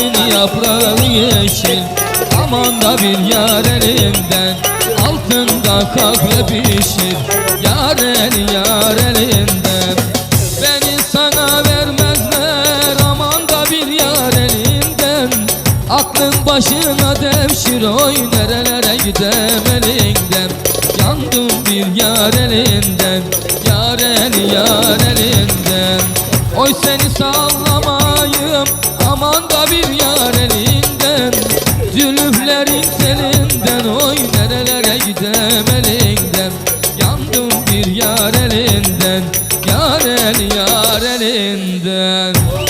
yaprağı yeşil Aman da bir yar elinden. Altında kahve pişir Yar el yar elinden. Beni sana vermezler Aman da bir yar elinden. Aklın başına devşir Oy nerelere gidem elinden Yandım bir yar elinden Yar el yar elinden. Oy seni sallamayım bir yar elinden Zülüflerin telinden Oy nerelere gidem elinden Yandım bir yar elinden Yar el yar elinden